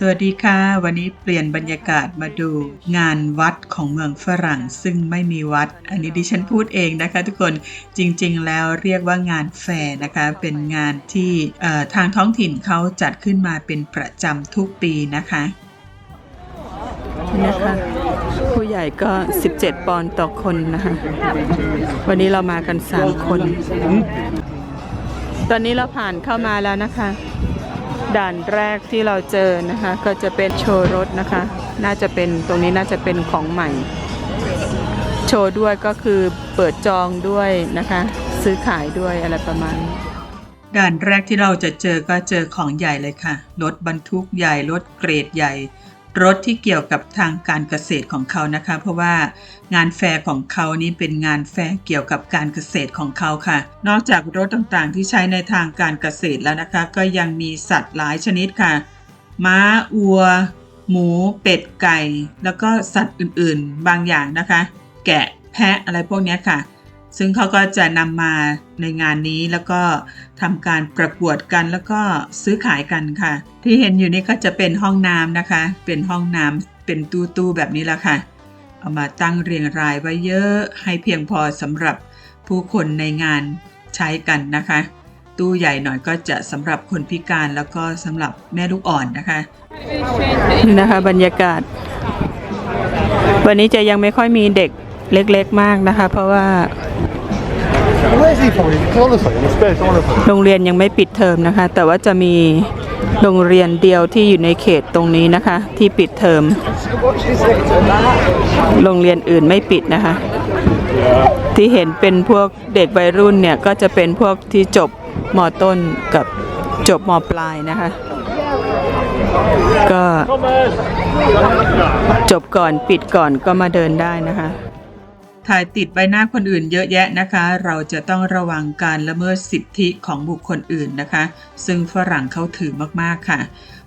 สวัสดีค่ะ วันนี้เปลี่ยนบรรยากาศมาดูงานวัดของเมืองฝรั่ง ซึ่งไม่มีวัด อันนี้ดิฉันพูดเองนะคะ ทุกคนจริงๆ แล้วเรียกว่างานแฟร์นะคะ เป็นงานที่ทางท้องถิ่นเขาจัดขึ้นมาเป็นประจำทุกปีนะคะนะคะผู้ใหญ่ก็ 17 ปอนด์ต่อคนนะคะวันนี้เรามากัน 3 คน ตอนนี้เราผ่านเข้ามาแล้วนะคะ ด่านแรกที่เราเจอนะคะ ก็จะเป็นโชว์รถนะคะ น่าจะเป็นตรงนี้น่าจะเป็นของใหม่ โชว์ด้วยก็คือเปิดจองด้วยนะคะ ซื้อขายด้วยอะไรประมาณด่านแรกที่เราจะเจอก็เจอของใหญ่เลยค่ะ รถบรรทุกใหญ่ รถเกรดใหญ่ รถที่เกี่ยวกับทางการเกษตรของเขานะคะ เพราะว่างานแฟร์ของเขานี่เป็นงานแฟร์เกี่ยวกับการเกษตรของเขาค่ะ นอกจากรถต่างๆ ที่ใช้ในทางการเกษตรแล้วนะคะ ก็ยังมีสัตว์หลายชนิดค่ะ ม้าวัว หมู เป็ดไก่ แล้วก็สัตว์อื่นๆ บางอย่างนะคะ แกะแพะอะไรพวกนี้ค่ะ ซึ่งเขาก็จะนำมาในงานนี้แล้วก็ทำการประกวดกันแล้วก็ซื้อขายกันค่ะ ที่เห็นอยู่นี่ก็จะเป็นห้องน้ำนะคะ เป็นห้องน้ำเป็นตู้ๆแบบนี้ละค่ะ เอามาตั้งเรียงรายไว้เยอะให้เพียงพอสำหรับผู้คนในงานใช้กันนะคะ ตู้ใหญ่หน่อยก็จะสำหรับคนพิการแล้วก็สำหรับแม่ลูกอ่อนนะคะนี่นะคะบรรยากาศ วันนี้จะยังไม่ค่อยมีเด็กเล็กๆมากนะคะ เพราะว่า โรงเรียนยังไม่ปิดเทอมนะคะ แต่ว่าจะมีโรงเรียนเดียวที่อยู่ในเขตตรงนี้นะคะ ที่ปิดเทอม โรงเรียนอื่นไม่ปิดนะคะ ที่เห็นเป็นพวกเด็กวัยรุ่นเนี่ย ก็จะเป็นพวกที่จบมต้นกับจบมปลายนะคะ ก็จบก่อนปิดก่อนก็มาเดินได้นะคะ ถ่ายติดใบหน้าคนอื่นเยอะแยะนะคะ เราจะต้องระวังการละเมิดสิทธิของบุคคลอื่นนะคะ ซึ่งฝรั่งเขาถือมากๆค่ะ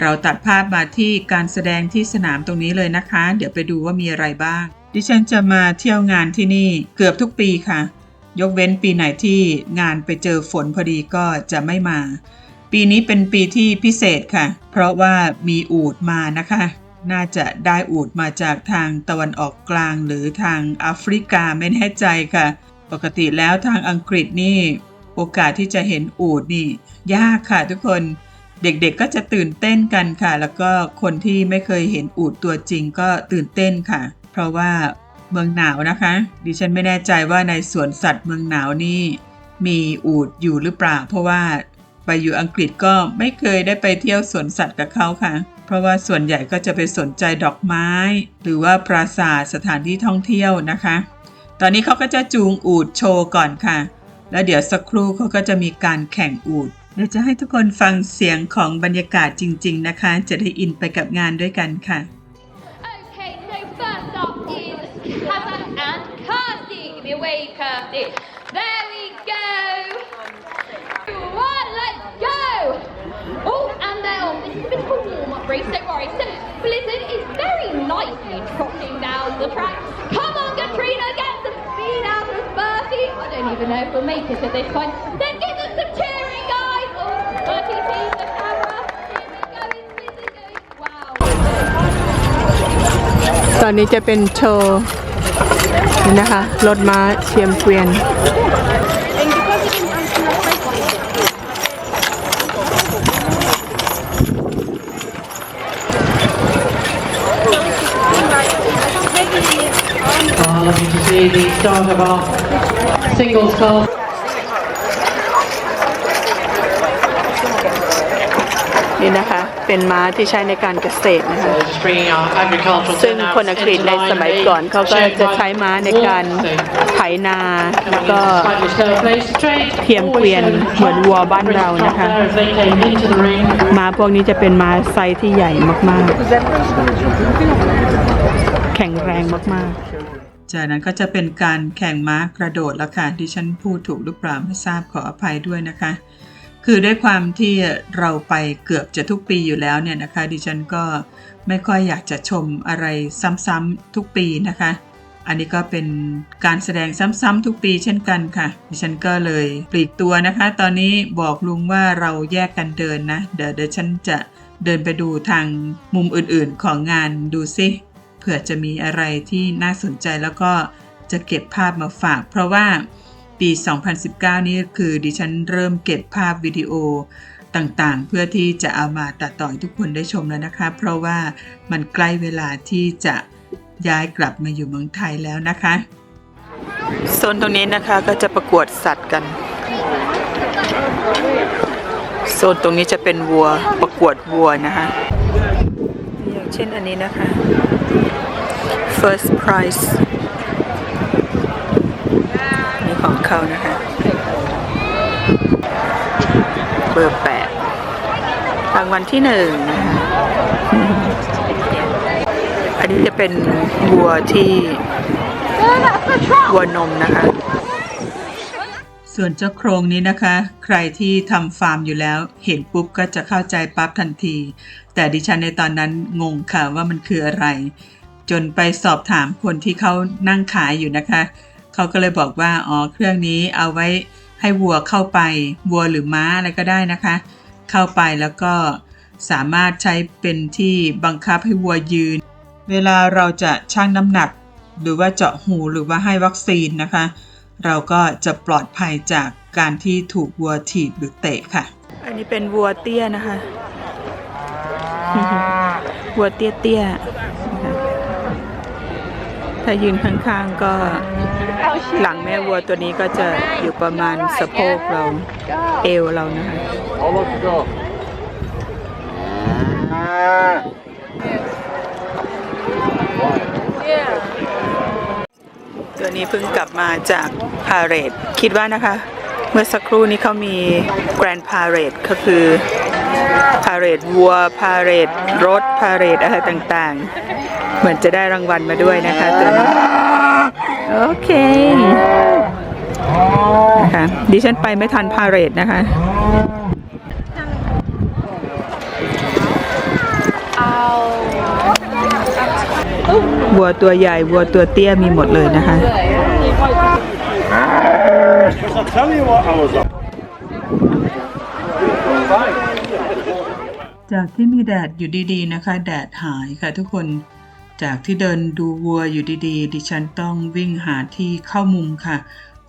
เราตัดภาพมาที่การแสดงที่สนามตรงนี้เลยนะคะ เดี๋ยวไปดูว่ามีอะไรบ้าง ดิฉันจะมาเที่ยวงานที่นี่เกือบทุกปีค่ะ ยกเว้นปีไหนที่งานไปเจอฝนพอดีก็จะไม่มา ปีนี้เป็นปีที่พิเศษค่ะ เพราะว่ามีอูดมานะคะ น่าจะได้อูดมาจากทางตะวันออกกลางหรือทางแอฟริกาไม่แน่ใจค่ะ ปกติแล้วทางอังกฤษนี่ โอกาสที่จะเห็นอูดนี่ ยากค่ะทุกคนเด็กๆก็จะตื่นเต้นกันค่ะ แล้วก็คนที่ไม่เคยเห็นอูดตัวจริงก็ตื่นเต้นค่ะ เพราะว่าเมืองหนาวนะคะ ดิฉันไม่แน่ใจว่าในสวนสัตว์เมืองหนาวนี่มีอูดอยู่หรือเปล่า เพราะว่า ไปอยู่อังกฤษก็ไม่เคยได้ไปเที่ยวสวนสัตว์กับเขาค่ะ เพราะว่าส่วนใหญ่ก็จะไปสนใจดอกไม้ หรือว่าปราสาทสถานที่ท่องเที่ยวนะคะ ตอนนี้เขาก็จะจูงอูดโชว์ก่อนค่ะ แล้วเดี๋ยวสักครู่เขาก็จะมีการแข่งอูดเดี๋ยวจะให้ทุกคนฟังเสียงของบรรยากาศจริง ๆ นะคะ จะได้อินไปกับงานด้วยกันค่ะ Okay, so first up is Kazan and Kirsty. Give me a wave, Kirsty. There we go. Right, let's go. Oh, and then oh, this is a bit of a warm-up race. Don't worry. So Blizzard is very nicely trotting down the track. Come on, Katrina, get some speed out of Bertie. I don't even know if we'll make it at this point. Then give them some cheering, guys. Oh, Bertie sees the camera. Here we go. It's Blizzard going. Wow. ตอนนี้จะเป็นโชว์นะคะรถม้าเชียมเกวียน Uh, looking to see the start of our singles call. นี่นะคะ เป็นม้าที่ใช้ในการเกษต รนะคะ So just bringing our agricultural ซึ่ง turnout คนอังกฤษ into ใน line สมัย with ก่อน the เขาก็ shared จะใช้ม้าในการ walk. So ไถนาแล้ว coming ก็ slightly slower pace. Straight เทียมเกวียน always show เหมือนวัวบ้านเรา British นะคะ top there as they came into the ring. ม้าพวกนี้จะเป็นม้าไซส์ที่ใหญ่มากๆ แข็งแรงมากๆ จากนั้นก็จะเป็นการแข่งม้ากระโดดล้วค่ะดิฉันพูดถูกหรือเปล่าไม่ทราบขออภัยด้วยนะคะ คือด้วยความที่เราไปเกือบจะทุกปีอยู่แล้วเนี่ยนะคะ ดิฉันก็ไม่ค่อยอยากจะชมอะไรซ้ำๆทุกปีนะคะ อันนี้ก็เป็นการแสดงซ้ำๆทุกปีเช่นกันค่ะ ดิฉันก็เลยปลีกตัวนะคะ ตอนนี้บอกลุงว่าเราแยกกันเดินนะ เดี๋ยวเดี๋ยวฉันจะเดินไปดูทางมุมอื่นๆของงานดูซิ ผื่อจะมีอะไรที่น่าสนใจแล้วก็จะเก็บภาพมาฝาก เพราะว่าปี 2019 นี้คือดิฉันเริ่มเก็บภาพวิดีโอต่างๆ เพื่อที่จะเอามาตัดต่อให้ทุกคนได้ชมแล้วนะคะ เพราะว่ามันใกล้เวลาที่จะย้ายกลับมาอยู่เมืองไทยแล้วนะคะโซนตรงนี้นะคะก็จะประกวดสัตว์กันโซนตรงนี้จะเป็นวัวประกวดวัวนะคะอย่างเช่นอันนี้นะคะ first price นี่ของเขานะคะ เบอร์แปดรางวัลที่หนึ่งนะคะอันนี้จะเป็นวัวที่วัวนมนะคะ ส่วนเจ้าโครงนี้นะคะ ใครที่ทำฟาร์มอยู่แล้ว เห็นปุ๊บก็จะเข้าใจปั๊บทันที แต่ดิฉันในตอนนั้นงงค่ะว่ามันคืออะไร จนไปสอบถามคนที่เขานั่งขายอยู่นะคะ เขาก็เลยบอกว่าอ๋อเครื่องนี้เอาไว้ให้วัวเข้าไป วัวหรือม้าอะไรก็ได้นะคะ เข้าไปแล้วก็สามารถใช้เป็นที่บังคับให้วัวยืน เวลาเราจะชั่งน้ำหนัก หรือว่าเจาะหูหรือว่าให้วัคซีนนะคะ เราก็จะปลอดภัยจากการที่ถูกวัวถีบหรือเตะค่ะ อันนี้เป็นวัวเตี้ยนะคะ วัวเตี้ยเตี้ยถ้ายืนข้างๆก็หลังแม่วัวตัวนี้ก็จะอยู่ประมาณสะโพกเราเอวเรานะคะ I'll let you go. ตัว นี้เพิ่งกลับมาจากพาเรดคิดว่านะคะ เมื่อสักครู่นี้เขามีแกรนด์พาเรดก็คือพาเรดวัวพาเรดรถพาเรดอะไรต่างๆ เหมือนจะได้รางวัลมาด้วยนะคะตัวนี้โอเคนะคะดิฉันไปไม่ทันพาเรดนะคะ วัวตัวใหญ่วัวตัวเตี้ยมีหมดเลยนะคะจากที่มีแดดอยู่ดีๆนะคะ แดดหายค่ะทุกคนจากที่เดินดูวัวอยู่ดีๆ ดิฉันต้องวิ่งหาที่เข้ามุมค่ะ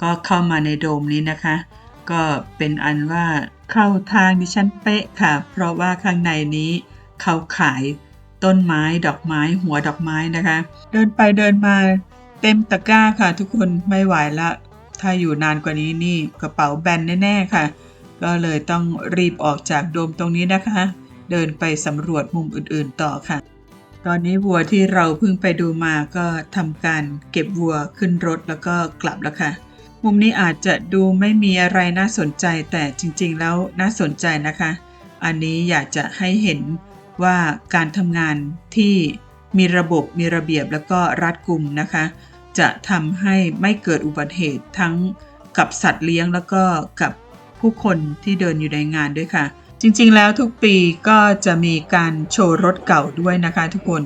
ก็เข้ามาในโดมนี้นะคะ ก็เป็นอันว่าเข้าทางดิฉันเป๊ะค่ะ เพราะว่าข้างในนี้เขาขาย ต้นไม้ดอกไม้หัวดอกไม้นะคะ เดินไปเดินมาเต็มตะกร้าค่ะ ทุกคนไม่ไหวละ ถ้าอยู่นานกว่านี้นี่กระเป๋าแบนแน่ๆค่ะ ก็เลยต้องรีบออกจากโดมตรงนี้นะคะ เดินไปสำรวจมุมอื่นๆต่อค่ะ ตอนนี้วัวที่เราเพิ่งไปดูมาก็ทำการเก็บวัวขึ้นรถแล้วก็กลับแล้วค่ะมุมนี้อาจจะดูไม่มีอะไรน่าสนใจแต่จริงๆ แล้วน่าสนใจนะคะ อันนี้อยากจะให้เห็น ว่าการทำงานที่มีระบบมีระเบียบแล้วก็รัดกุมนะคะ จะทำให้ไม่เกิดอุบัติเหตุทั้งกับสัตว์เลี้ยงแล้วก็กับผู้คนที่เดินอยู่ในงานด้วยค่ะ จริงๆแล้วทุกปีก็จะมีการโชว์รถเก่าด้วยนะคะทุกคน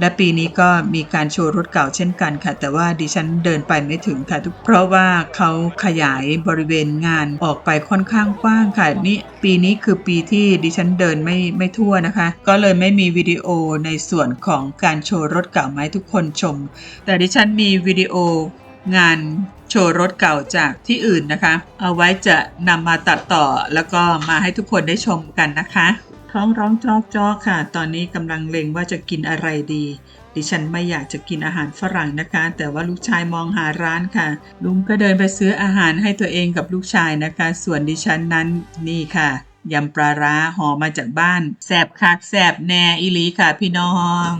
และปีนี้ก็มีการโชว์รถเก่าเช่นกันค่ะ แต่ว่าดิฉันเดินไปไม่ถึงค่ะทุกเพราะว่าเขาขยายบริเวณงานออกไปค่อนข้างกว้างค่ะนี่ปีนี้คือปีที่ดิฉันเดินไม่ไม่ทั่วนะคะ ก็เลยไม่มีวิดีโอในส่วนของการโชว์รถเก่ามาให้ทุกคนชม แต่ดิฉันมีวิดีโองานโชว์รถเก่าจากที่อื่นนะคะ เอาไว้จะนำมาตัดต่อแล้วก็มาให้ทุกคนได้ชมกันนะคะ ท้องร้องจอกจอกค่ะ ตอนนี้กำลังเล็งว่าจะกินอะไรดี ดิฉันไม่อยากจะกินอาหารฝรั่งนะคะ แต่ว่าลูกชายมองหาร้านค่ะ ลุงก็เดินไปซื้ออาหารให้ตัวเองกับลูกชายนะคะ ส่วนดิฉันนั้นนี่ค่ะยำปลาร้าห่อมาจากบ้านแสบคักแสบแน่อีลีค่ะพี่น้อง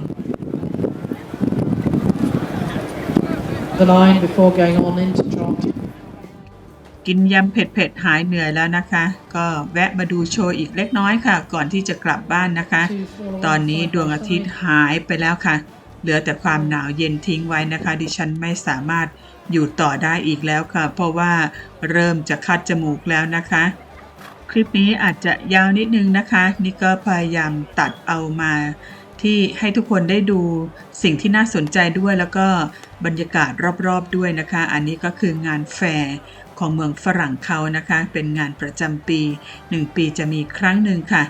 The line before going on into trot. กินยำเผ็ดๆหายเหนื่อยแล้วนะคะ ก็แวะมาดูโชว์อีกเล็กน้อยค่ะ ก่อนที่จะกลับบ้านนะคะ ตอนนี้ดวงอาทิตย์หายไปแล้วค่ะ เหลือแต่ความหนาวเย็นทิ้งไว้นะคะ ดิฉันไม่สามารถอยู่ต่อได้อีกแล้วค่ะ เพราะว่าเริ่มจะคัดจมูกแล้วนะคะ คลิปนี้อาจจะยาวนิดนึงนะคะ นี่ก็พยายามตัดเอามาที่ให้ทุกคนได้ดูสิ่งที่น่าสนใจด้วยแล้วก็บรรยากาศรอบๆด้วยนะคะ อันนี้ก็คืองานแฟร์ ของเมืองฝรั่งเขานะคะ เป็นงานประจำปี 1 ปีจะมีครั้งหนึ่งค่ะ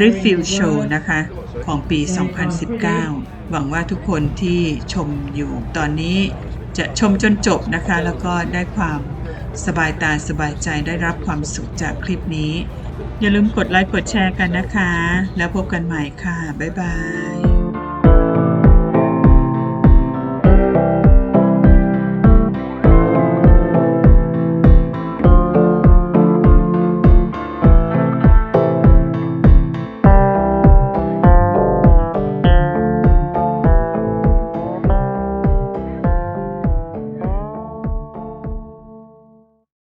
Refill Show นะคะ ของปี 2019 หวังว่าทุกคนที่ชมอยู่ตอนนี้จะชมจนจบนะคะ แล้วก็ได้ความสบายตาสบายใจได้รับความสุขจากคลิปนี้ อย่าลืมกดไลค์กดแชร์กันนะคะ แล้วพบกันใหม่ค่ะ บ๊ายบาย